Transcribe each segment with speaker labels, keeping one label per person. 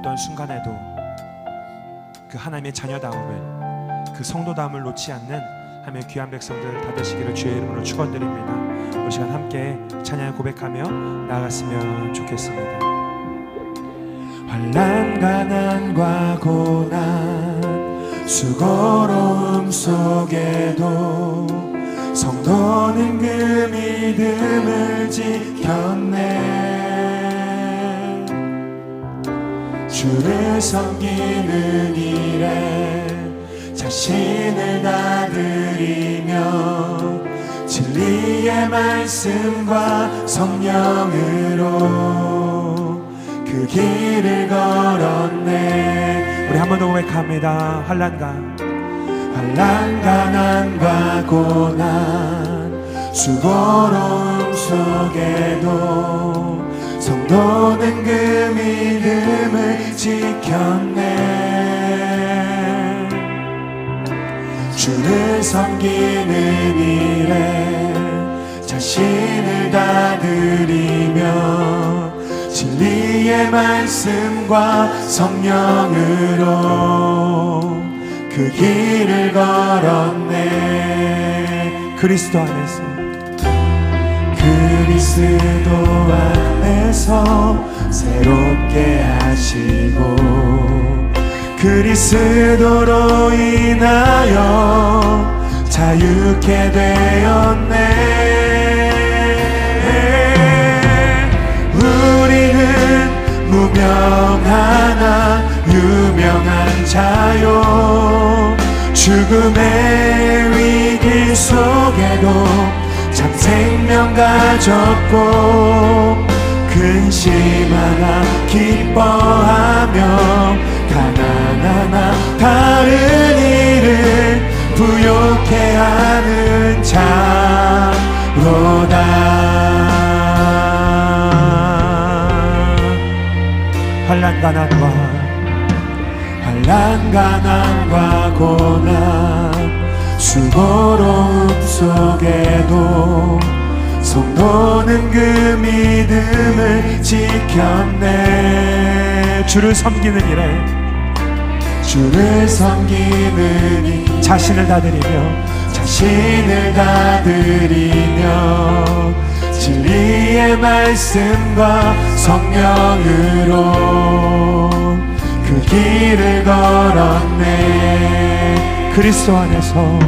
Speaker 1: 어떤 순간에도 그 하나님의 자녀다움을 그 성도다움을 놓지 않는 하나님의 귀한 백성들 다 되시기를 주의 이름으로 축원드립니다. 이 시간 함께 찬양 고백하며 나아갔으면 좋겠습니다. 환난 가난과 고난 수고로움 속에도 성도는 그 믿음을 지켰네 주를 섬기는 일에 자신을 다 드리며 진리의 말씀과 성령으로 그 길을 걸었네. 우리 한 번 더 고백합니다. 환란과 환란 가난과 고난. 수고로움 속에도 성도는 그 믿음을 지켰네. 주를 섬기는 일에 자신을 다 드리며 진리의 말씀과 성령으로 그 길을 걸었네. 그리스도 안에서. 그리스도 안에서 새롭게 그리스도로 인하여 자유케 되었네. 우리는 무명하나 유명한 자요. 죽음의 위기 속에도 참 생명 가졌고 근심하나 기뻐하며 다른 일을 부욕해 하는 자로다. 환란 가난과 환란 가난과 고난 수고로움 속에도 성도는 그 믿음을 지켰네. 주를 섬기는 일에 주를 섬기는 일 자신을 다 드리며 자신을 다 드리며 진리의 말씀과 성령으로 그 길을 걸었네. 그리스도 안에서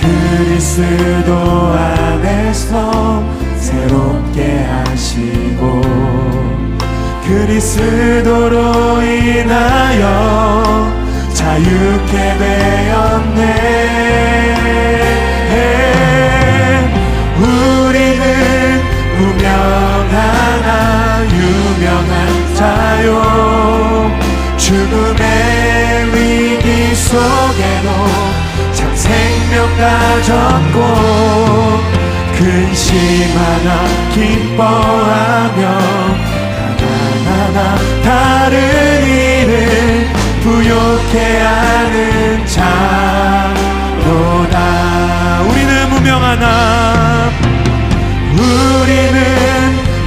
Speaker 1: 그리스도 안에서 새롭게 하시고 그리스도로 인하여 자유케 되었네. 우리는 무명하나 유명한 자요. 죽음의 위기 속에도 참 생명 가졌고 근심 하나 기뻐하며 부욕해 하는 자로다. 우리는 무명하나 우리는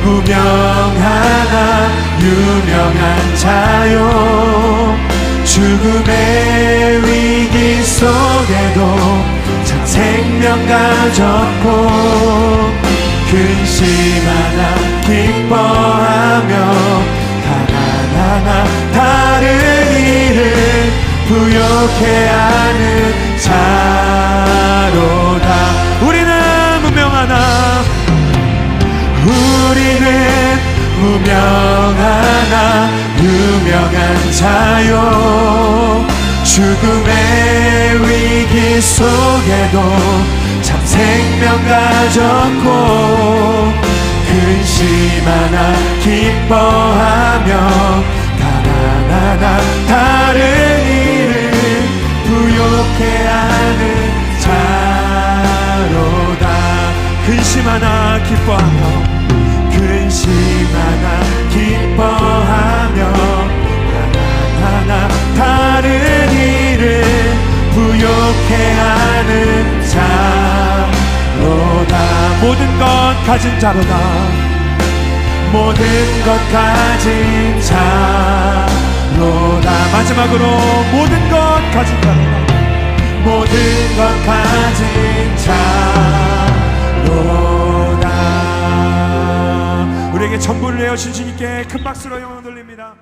Speaker 1: 무명하나 유명한 자요. 죽음의 위기 속에도 참 생명 가졌고 근심하나 부욕해 하는 자로다. 우리는 무명하나? 우리는 무명하나? 유명한 자요. 죽음의 위기 속에도 참 생명 가졌고 근심하나 기뻐하며 가난하나 다른 부욕해 하는 자로다. 근심하나 기뻐하며 근심하나 기뻐하며 하나하나 다른 일을 부욕해 하는 자로다. 모든 것 가진 자로다. 모든 것 가진 자 마지막으로 모든 것 가진 자
Speaker 2: 모든 것 가진 자로다
Speaker 1: 우리에게 전부를 내어신 주님께 큰 박수로 영광 돌립니다.